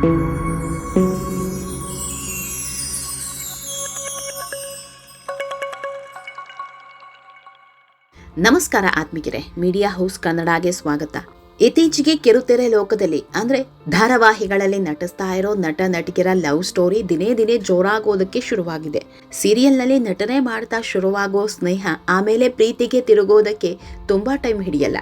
ನಮಸ್ಕಾರ ಆತ್ಮಿಕರೇ, media house ಕನ್ನಡಗೆ ಸ್ವಾಗತ. ಇತ್ತೀಚೆಗೆ ಕಿರುತೆರೆ ಲೋಕದಲ್ಲಿ, ಅಂದ್ರೆ ಧಾರಾವಾಹಿಗಳಲ್ಲಿ ನಟಿಸ್ತಾ ಇರೋ ನಟ, ನಟಿಕೆರ ಲವ್ ಸ್ಟೋರಿ ದಿನೇ ದಿನೇ ಜೋರಾಗೋದಕ್ಕೆ ಶುರುವಾಗಿದೆ. ಸೀರಿಯಲ್ನಲ್ಲಿ ನಟನೆ ಮಾಡ್ತಾ ಶುರುವಾಗೋ ಸ್ನೇಹ, ಆಮೇಲೆ ಪ್ರೀತಿಗೆ ತಿರುಗೋದಕ್ಕೆ ತುಂಬಾ ಟೈಮ್ ಹಿಡಿಯಲ್ಲ.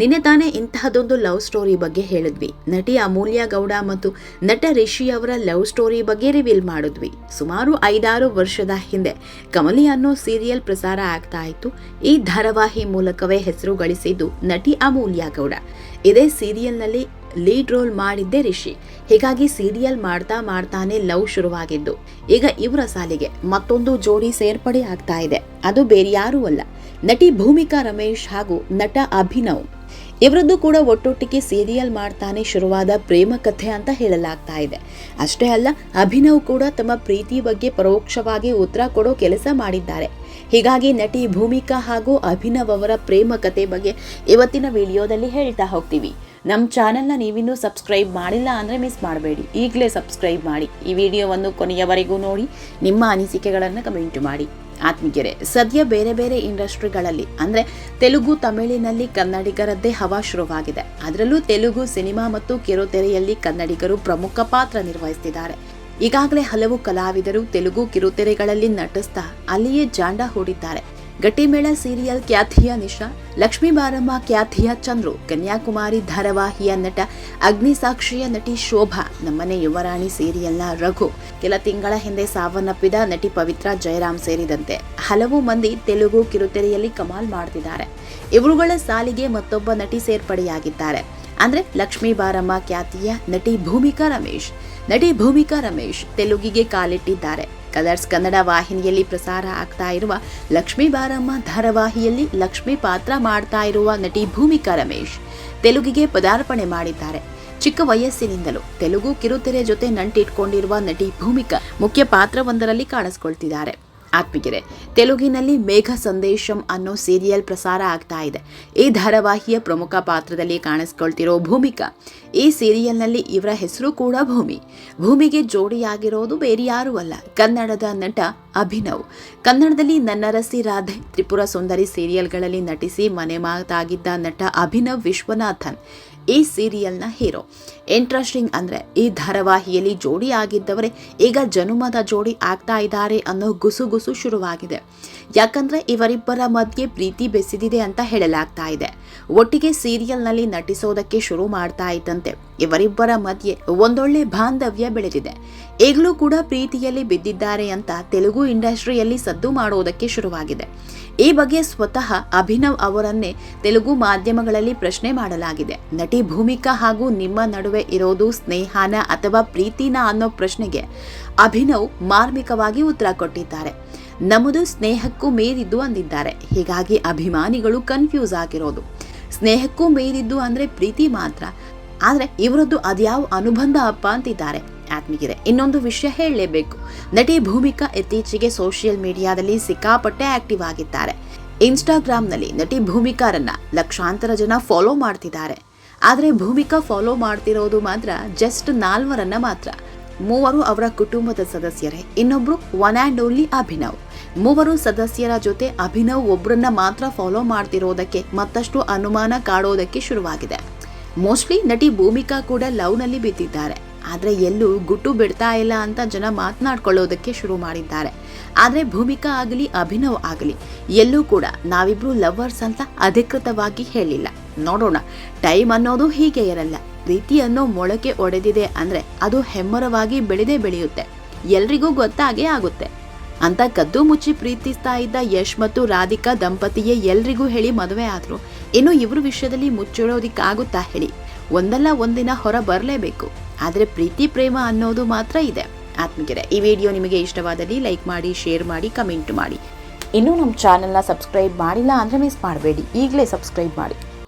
ನಿನ್ನೆ ತಾನೇ ಇಂತಹದೊಂದು ಲವ್ ಸ್ಟೋರಿ ಬಗ್ಗೆ ಹೇಳಿದ್ವಿ. ನಟಿ ಅಮೂಲ್ಯ ಗೌಡ ಮತ್ತು ನಟ ರಿಷಿ ಅವರ ಲವ್ ಸ್ಟೋರಿ ಬಗ್ಗೆ ರಿವೀಲ್ ಮಾಡಿದ್ವಿ. ಸುಮಾರು ಐದಾರು ವರ್ಷದ ಹಿಂದೆ ಕಮಲಿ ಅನ್ನೋ ಸೀರಿಯಲ್ ಪ್ರಸಾರ ಆಗ್ತಾ ಇತ್ತು. ಈ ಧಾರಾವಾಹಿ ಮೂಲಕವೇ ಹೆಸರು ಗಳಿಸಿದ್ದು ನಟಿ ಅಮೂಲ್ಯ ಗೌಡ. ಇದೇ ಸೀರಿಯಲ್ನಲ್ಲಿ ಲೀಡ್ ರೋಲ್ ಮಾಡಿದ್ದೆ ರಿಷಿ. ಹೀಗಾಗಿ ಸೀರಿಯಲ್ ಮಾಡ್ತಾ ಮಾಡ್ತಾನೆ ಲವ್ ಶುರುವಾಗಿದ್ದು. ಈಗ ಇವರ ಸಾಲಿಗೆ ಮತ್ತೊಂದು ಜೋಡಿ ಸೇರ್ಪಡೆ ಆಗ್ತಾ ಇದೆ. ಅದು ಬೇರೆ ಯಾರೂ ಅಲ್ಲ. ನಟಿ ಭೂಮಿಕಾ ರಮೇಶ್ ಹಾಗೂ ನಟ ಅಭಿನವ್. ಇವರದ್ದು ಕೂಡ ಒಟ್ಟೊಟ್ಟಿಗೆ ಸೀರಿಯಲ್ ಮಾಡ್ತಾನೆ ಶುರುವಾದ ಪ್ರೇಮ ಕಥೆ ಅಂತ ಹೇಳಲಾಗ್ತಾ ಇದೆ. ಅಷ್ಟೇ ಅಲ್ಲ, ಅಭಿನವ್ ಕೂಡ ತಮ್ಮ ಪ್ರೀತಿ ಬಗ್ಗೆ ಪರೋಕ್ಷವಾಗಿ ಉತ್ತರ ಕೊಡೋ ಕೆಲಸ ಮಾಡಿದ್ದಾರೆ. ಹೀಗಾಗಿ ನಟಿ ಭೂಮಿಕಾ ಹಾಗೂ ಅಭಿನವ್ ಅವರ ಪ್ರೇಮ ಕಥೆ ಬಗ್ಗೆ ಇವತ್ತಿನ ವಿಡಿಯೋದಲ್ಲಿ ಹೇಳ್ತಾ ಹೋಗ್ತೀವಿ. ನಮ್ಮ ಚಾನೆಲ್ನ ನೀವಿನ್ನೂ ಸಬ್ಸ್ಕ್ರೈಬ್ ಮಾಡಿಲ್ಲ ಅಂದರೆ ಮಿಸ್ ಮಾಡಬೇಡಿ. ಈಗಲೇ ಸಬ್ಸ್ಕ್ರೈಬ್ ಮಾಡಿ. ಈ ವಿಡಿಯೋವನ್ನು ಕೊನೆಯವರೆಗೂ ನೋಡಿ, ನಿಮ್ಮ ಅನಿಸಿಕೆಗಳನ್ನು ಕಮೆಂಟ್ ಮಾಡಿ. ಆತ್ಮೀಗೆರೆ ಸದ್ಯ ಬೇರೆ ಬೇರೆ ಇಂಡಸ್ಟ್ರಿಗಳಲ್ಲಿ, ಅಂದರೆ ತೆಲುಗು, ತಮಿಳಿನಲ್ಲಿ ಕನ್ನಡಿಗರದ್ದೇ ಹವಾ ಶುರುವಾಗಿದೆ. ಅದರಲ್ಲೂ ತೆಲುಗು ಸಿನಿಮಾ ಮತ್ತು ಕಿರುತೆರೆಯಲ್ಲಿ ಕನ್ನಡಿಗರು ಪ್ರಮುಖ ಪಾತ್ರ ನಿರ್ವಹಿಸುತ್ತಿದ್ದಾರೆ ಈಗಾಗಲೇ ಹಲವು ಕಲಾವಿದರು ತೆಲುಗು ಕಿರುತೆರೆಗಳಲ್ಲಿ ನಟಿಸ್ತಾ, ಅಲ್ಲಿಯೇ ಜಾಂಡ ಹೂಡಿದ್ದಾರೆ. ಗಟ್ಟಿಮೇಳ ಸೀರಿಯಲ್ ಖ್ಯಾತಿಯ ನಿಶಾ, ಲಕ್ಷ್ಮೀ ಬಾರಮ್ಮ ಖ್ಯಾತಿಯ ಚಂದ್ರು, ಕನ್ಯಾಕುಮಾರಿ ಧಾರಾವಾಹಿಯ ನಟ ಅಗ್ನಿಸಾಕ್ಷಿಯ ನಟಿ ಶೋಭಾ, ನಮ್ಮನೆ ಯುವರಾಣಿ ಸೀರಿಯಲ್ನ ರಘು. ಕೆಲ ತಿಂಗಳ ಹಿಂದೆ ಸಾವನ್ನಪ್ಪಿದ ನಟಿ ಪವಿತ್ರ ಜಯರಾಮ್ ಸೇರಿದಂತೆ ಹಲವು ಮಂದಿ ತೆಲುಗು ಕಿರುತೆರೆಯಲ್ಲಿ ಕಮಾಲ್ ಮಾಡ್ತಿದ್ದಾರೆ. ಇವರುಗಳ ಸಾಲಿಗೆ ಮತ್ತೊಬ್ಬ ನಟಿ ಸೇರ್ಪಡೆಯಾಗಿದ್ದಾರೆ. ಅಂದ್ರೆ ಲಕ್ಷ್ಮೀ ಬಾರಮ್ಮ ಖ್ಯಾತಿಯ ನಟಿ ಭೂಮಿಕಾ ರಮೇಶ್. ನಟಿ ಭೂಮಿಕಾ ರಮೇಶ್ ತೆಲುಗಿಗೆ ಕಾಲಿಟ್ಟಿದ್ದಾರೆ. ಕಲರ್ಸ್ ಕನ್ನಡ ವಾಹಿನಿಯಲ್ಲಿ ಪ್ರಸಾರ ಆಗ್ತಾ ಇರುವ ಲಕ್ಷ್ಮೀ ಬಾರಮ್ಮ ಧಾರಾವಾಹಿಯಲ್ಲಿ ಲಕ್ಷ್ಮಿ ಪಾತ್ರ ಮಾಡ್ತಾ ಇರುವ ನಟಿ ಭೂಮಿಕಾ ರಮೇಶ್ ತೆಲುಗಿಗೆ ಪದಾರ್ಪಣೆ ಮಾಡಿದ್ದಾರೆ. ಚಿಕ್ಕ ವಯಸ್ಸಿನಿಂದಲೂ ತೆಲುಗು ಕಿರುತೆರೆ ಜೊತೆ ನಂಟಿಟ್ಕೊಂಡಿರುವ ನಟಿ ಭೂಮಿಕಾ ಮುಖ್ಯ ಪಾತ್ರವೊಂದರಲ್ಲಿ ಕಾಣಿಸ್ಕೊಳ್ತಿದ್ದಾರೆ. ಆತ್ಮಿಗೆರೆ ತೆಲುಗಿನಲ್ಲಿ ಮೇಘ ಸಂದೇಶಂ ಅನ್ನೋ ಸೀರಿಯಲ್ ಪ್ರಸಾರ ಆಗ್ತಾ ಇದೆ. ಈ ಧಾರಾವಾಹಿಯ ಪ್ರಮುಖ ಪಾತ್ರದಲ್ಲಿ ಕಾಣಿಸ್ಕೊಳ್ತಿರೋ ಭೂಮಿಕಾ, ಈ ಸೀರಿಯಲ್ನಲ್ಲಿ ಇವರ ಹೆಸರು ಕೂಡ ಭೂಮಿ. ಭೂಮಿಗೆ ಜೋಡಿಯಾಗಿರೋದು ಬೇರೆ ಯಾರೂ ಅಲ್ಲ, ಕನ್ನಡದ ನಟ ಅಭಿನವ್. ಕನ್ನಡದಲ್ಲಿ ನನ್ನರಸಿ ರಾಧೆ, ತ್ರಿಪುರ ಸುಂದರಿ ಸೀರಿಯಲ್ಗಳಲ್ಲಿ ನಟಿಸಿ ಮನೆ ಮಾತಾಗಿದ್ದ ನಟ ಅಭಿನವ್ ವಿಶ್ವನಾಥನ್, ಈ ಸೀರಿಯಲ್ನ ಹೀರೋ ಇಂಟ್ರೆಸ್ಟಿಂಗ್ ಅಂದ್ರೆ ಈ ಧಾರಾವಾಹಿಯಲ್ಲಿ ಜೋಡಿ ಆಗಿದ್ದವರೇ ಈಗ ಜನುಮದ ಜೋಡಿ ಆಗ್ತಾ ಇದ್ದಾರೆ ಅನ್ನೋ ಗುಸುಗುಸು ಶುರುವಾಗಿದೆ. ಯಾಕಂದ್ರೆ ಇವರಿಬ್ಬರ ಮಧ್ಯೆ ಪ್ರೀತಿ ಬೆಸೆದಿದೆ ಅಂತ ಹೇಳಲಾಗ್ತಾ ಇದೆ. ಒಟ್ಟಿಗೆ ಸೀರಿಯಲ್ನಲ್ಲಿ ನಟಿಸೋದಕ್ಕೆ ಶುರು ಮಾಡ್ತಾ ಇದ್ದಂತೆ ಇವರಿಬ್ಬರ ಮಧ್ಯೆ ಒಂದೊಳ್ಳೆ ಬಾಂಧವ್ಯ ಬೆಳೆದಿದೆ. ಈಗಲೂ ಕೂಡ ಪ್ರೀತಿಯಲ್ಲಿ ಬಿದ್ದಿದ್ದಾರೆ ಅಂತ ತೆಲುಗು ಇಂಡಸ್ಟ್ರಿಯಲ್ಲಿ ಸದ್ದು ಮಾಡೋದಕ್ಕೆ ಶುರುವಾಗಿದೆ. ಈ ಬಗ್ಗೆ ಸ್ವತಃ ಅಭಿನವ್ ಅವರನ್ನೇ ತೆಲುಗು ಮಾಧ್ಯಮಗಳಲ್ಲಿ ಪ್ರಶ್ನೆ ಮಾಡಲಾಗಿದೆ. ನಟಿ ಭೂಮಿಕಾ ಹಾಗೂ ನಿಮ್ಮ ನಡುವೆ ಇರೋದು ಸ್ನೇಹನ ಅಥವಾ ಪ್ರೀತಿನ ಅನ್ನೋ ಪ್ರಶ್ನೆಗೆ ಅಭಿನವ್ ಮಾರ್ಮಿಕವಾಗಿ ಉತ್ತರ ಕೊಟ್ಟಿದ್ದಾರೆ. ನಮ್ಮದು ಸ್ನೇಹಕ್ಕೂ ಮೀರಿದ್ದು ಅಂದಿದ್ದಾರೆ. ಹೀಗಾಗಿ ಅಭಿಮಾನಿಗಳು ಕನ್ಫ್ಯೂಸ್ ಆಗಿರೋದು. ಸ್ನೇಹಕ್ಕೂ ಮೀರಿದ್ದು ಅಂದ್ರೆ ಪ್ರೀತಿ ಮಾತ್ರ. ಆದ್ರೆ ಇವರದ್ದು ಅದ್ಯಾವ ಅನುಬಂಧ ಅಪ್ಪ ಅಂತಿದ್ದಾರೆ. ಆತ್ಮೀಗಿದೆ ಇನ್ನೊಂದು ವಿಷಯ ಹೇಳಲೇಬೇಕು. ನಟಿ ಭೂಮಿಕಾ ಇತ್ತೀಚೆಗೆ ಸೋಷಿಯಲ್ ಮೀಡಿಯಾದಲ್ಲಿ ಸಿಕ್ಕಾಪಟ್ಟೆ ಆಕ್ಟಿವ್ ಆಗಿದ್ದಾರೆ. ಇನ್ಸ್ಟಾಗ್ರಾಮ್ನಲ್ಲಿ ನಟಿ ಭೂಮಿಕಾರನ್ನ ಲಕ್ಷಾಂತರ ಜನ ಫಾಲೋ ಮಾಡ್ತಿದ್ದಾರೆ. ಆದರೆ ಭೂಮಿಕಾ ಫಾಲೋ ಮಾಡ್ತಿರೋದು ಮಾತ್ರ ಜಸ್ಟ್ ನಾಲ್ವರನ್ನ ಮಾತ್ರ. ಮೂವರು ಅವರ ಕುಟುಂಬದ ಸದಸ್ಯರೇ, ಇನ್ನೊಬ್ರು ಒನ್ ಆ್ಯಂಡ್ ಓನ್ಲಿ ಅಭಿನವ್. ಮೂವರು ಸದಸ್ಯರ ಜೊತೆ ಅಭಿನವ್ ಒಬ್ಬರನ್ನ ಮಾತ್ರ ಫಾಲೋ ಮಾಡ್ತಿರೋದಕ್ಕೆ ಮತ್ತಷ್ಟು ಅನುಮಾನ ಕಾಡೋದಕ್ಕೆ ಶುರುವಾಗಿದೆ. ಮೋಸ್ಟ್ಲಿ ನಟಿ ಭೂಮಿಕಾ ಕೂಡ ಲವ್ನಲ್ಲಿ ಬಿದ್ದಿದ್ದಾರೆ. ಆದರೆ ಎಲ್ಲೂ ಗುಟ್ಟು ಬಿಡ್ತಾ ಇಲ್ಲ ಅಂತ ಜನ ಮಾತನಾಡ್ಕೊಳ್ಳೋದಕ್ಕೆ ಶುರು ಮಾಡಿದ್ದಾರೆ. ಆದರೆ ಭೂಮಿಕಾ ಆಗಲಿ, ಅಭಿನವ್ ಆಗಲಿ, ಎಲ್ಲೂ ಕೂಡ ನಾವಿಬ್ರು ಲವರ್ಸ್ ಅಂತ ಅಧಿಕೃತವಾಗಿ ಹೇಳಿಲ್ಲ. ನೋಡೋಣ. ಟೈಮ್ ಅನ್ನೋದು ಹೀಗೆ ಇರಲ್ಲ. ಪ್ರೀತಿಯನ್ನು ಮೊಳಕೆ ಒಡೆದಿದೆ ಅಂದ್ರೆ ಅದು ಹೆಮ್ಮರವಾಗಿ ಬೆಳೆದೇ ಬೆಳೆಯುತ್ತೆ. ಎಲ್ರಿಗೂ ಗೊತ್ತಾಗೇ ಆಗುತ್ತೆ. ಅಂತ ಕದ್ದು ಮುಚ್ಚಿ ಪ್ರೀತಿಸ್ತಾ ಇದ್ದ ಯಶ್ ಮತ್ತು ರಾಧಿಕಾ ದಂಪತಿಯೇ ಎಲ್ರಿಗೂ ಹೇಳಿ ಮದುವೆ ಆದ್ರು. ಇನ್ನು ಇವ್ರ ವಿಷಯದಲ್ಲಿ ಮುಚ್ಚಿಡೋದಿಕ್ಕಾಗುತ್ತಾ ಹೇಳಿ. ಒಂದಲ್ಲ ಒಂದಿನ ಹೊರ ಬರಲೇಬೇಕು. ಆದರೆ ಪ್ರೀತಿ ಪ್ರೇಮ ಅನ್ನೋದು ಮಾತ್ರ ಇದೆ. ಆತ್ಮಿಕರೆ ಈ ವಿಡಿಯೋ ನಿಮಗೆ ಇಷ್ಟವಾದಲ್ಲಿ ಲೈಕ್ ಮಾಡಿ, ಶೇರ್ ಮಾಡಿ, ಕಮೆಂಟ್ ಮಾಡಿ. ಇನ್ನೂ ನಮ್ಮ ಚಾನೆಲ್ನ ಸಬ್ಸ್ಕ್ರೈಬ್ ಮಾಡಿಲ್ಲ ಅಂದರೆ ಮಿಸ್ ಮಾಡಬೇಡಿ. ಈಗಲೇ ಸಬ್ಸ್ಕ್ರೈಬ್ ಮಾಡಿ.